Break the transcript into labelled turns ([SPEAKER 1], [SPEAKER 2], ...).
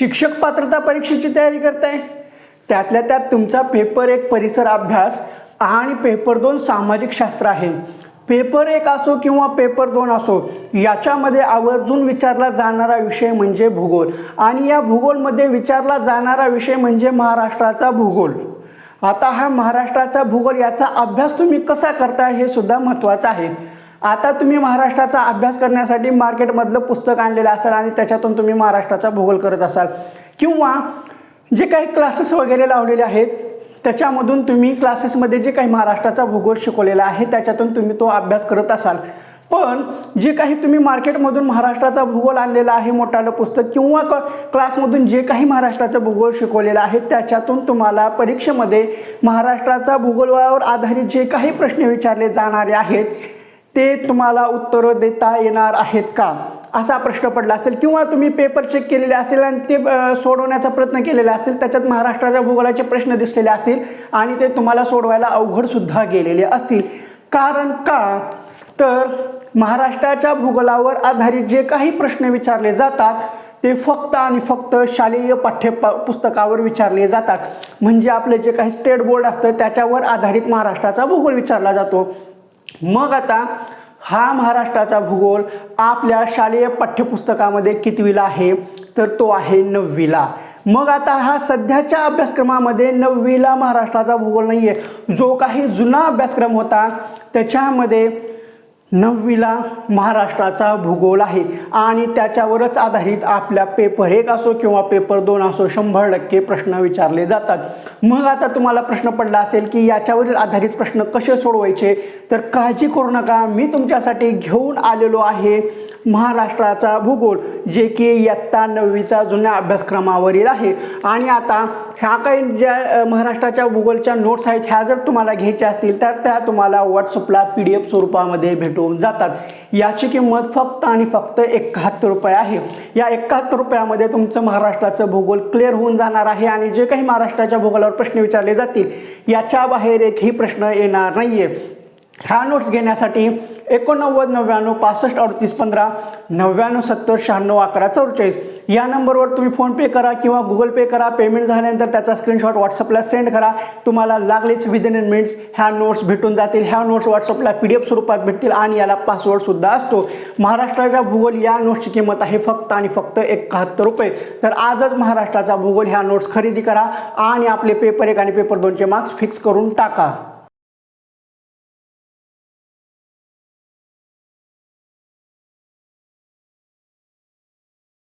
[SPEAKER 1] शिक्षक पात्रता परीक्षेची तयारी करताय? त्यातल्या त्यात तुमचा पेपर एक परिसर अभ्यास आणि पेपर दोन सामाजिक शास्त्र आहे. पेपर एक असो किंवा पेपर दोन असो याच्यामध्ये आवर्जून विचारला जाणारा विषय म्हणजे भूगोल आणि या भूगोलमध्ये विचारला जाणारा विषय म्हणजे महाराष्ट्राचा भूगोल. आता हा महाराष्ट्राचा भूगोल याचा अभ्यास तुम्ही कसा करताय हे सुद्धा महत्त्वाचं आहे. आता तुम्ही महाराष्ट्राचा अभ्यास करण्यासाठी मार्केटमधलं पुस्तक आणलेलं असाल आणि त्याच्यातून तुम्ही महाराष्ट्राचा भूगोल करत असाल. किंवा जे काही क्लासेस वगैरे लावलेले आहेत त्याच्यामधून तुम्ही क्लासेसमध्ये जे काही महाराष्ट्राचा भूगोल शिकवलेला आहे त्याच्यातून तुम्ही तो अभ्यास करत असाल. पण जे काही तुम्ही मार्केटमधून महाराष्ट्राचा भूगोल आणलेला आहे मोठालं पुस्तक किंवा क क्लासमधून जे काही महाराष्ट्राचं भूगोल शिकवलेलं आहे त्याच्यातून तुम्हाला परीक्षेमध्ये महाराष्ट्राचा भूगोलावर आधारित जे काही प्रश्न विचारले जाणारे आहेत ते तुम्हाला उत्तरं देता येणार आहेत का? असा प्रश्न पडला असेल किंवा तुम्ही पेपर चेक केलेले असेल आणि ते सोडवण्याचा प्रयत्न केलेला असेल त्याच्यात महाराष्ट्राच्या भूगोलाचे प्रश्न दिसलेले असतील आणि ते तुम्हाला सोडवायला अवघडसुद्धा गेलेले असतील. कारण का? तर महाराष्ट्राच्या भूगोलावर आधारित जे काही प्रश्न विचारले जातात ते फक्त आणि फक्त शालेय पाठ्य प- पुस्तकावर विचारले जातात. म्हणजे आपले जे काही स्टेट बोर्ड असतं त्याच्यावर आधारित महाराष्ट्राचा भूगोल विचारला जातो. मग आता हा महाराष्ट्राचा भूगोल आपल्या शालेय पाठ्यपुस्तकामध्ये कितवीला आहे? तर तो आहे नववीला. मग आता हा सध्याच्या अभ्यासक्रमामध्ये नववीला महाराष्ट्राचा भूगोल नाही आहे जो काही जुना अभ्यासक्रम होता त्याच्यामध्ये नववीला महाराष्ट्राचा भूगोल आहे आणि त्याच्यावरच आधारित आपल्या पेपर एक असो किंवा पेपर दोन असो शंभर टक्के प्रश्न विचारले जातात. मग आता तुम्हाला प्रश्न पडला असेल की याच्यावरील आधारित प्रश्न कसे सोडवायचे? तर काळजी करू नका. मी तुमच्यासाठी घेऊन आलेलो आहे महाराष्ट्राचा भूगोल जे की इयत्ता नववीचा जुन्या अभ्यासक्रमावरील आहे. आणि आता ह्या काही ज्या महाराष्ट्राच्या भूगोलच्या नोट्स आहेत ह्या जर तुम्हाला घ्यायच्या असतील तर त्या तुम्हाला व्हॉट्सअपला पी डी एफ स्वरूपामध्ये भेटून जातात. याची किंमत फक्त आणि फक्त एकाहत्तर रुपये आहे. या एकाहत्तर रुपयामध्ये तुमचं महाराष्ट्राचं भूगोल क्लिअर होऊन जाणार आहे आणि जे काही महाराष्ट्राच्या भूगोलावर प्रश्न विचारले जातील याच्या बाहेर एकही प्रश्न येणार नाही आहे ह्या नोट्स घेण्यासाठी एकोणनव्वद नव्याण्णव पासष्ट अडतीस पंधरा नव्याण्णव सत्तर शहाण्णव अकरा चौवेचाळीस या नंबरवर तुम्ही फोनपे करा किंवा गुगल पे करा. पेमेंट झाल्यानंतर त्याचा स्क्रीनशॉट व्हॉट्सअपला सेंड करा. तुम्हाला लागलेच विदिन इन मिनिट्स ह्या नोट्स भेटून जातील. ह्या नोट्स व्हॉट्सअपला पी डी एफ स्वरूपात भेटतील आणि याला पासवर्डसुद्धा असतो. महाराष्ट्राचा भूगोल या नोट्सची किंमत आहे फक्त आणि फक्त एकाहत्तर रुपये. तर आजच महाराष्ट्राचा भूगोल ह्या नोट्स खरेदी करा आणि आपले पेपर एक आणि पेपर दोनचे मार्क्स फिक्स करून टाका.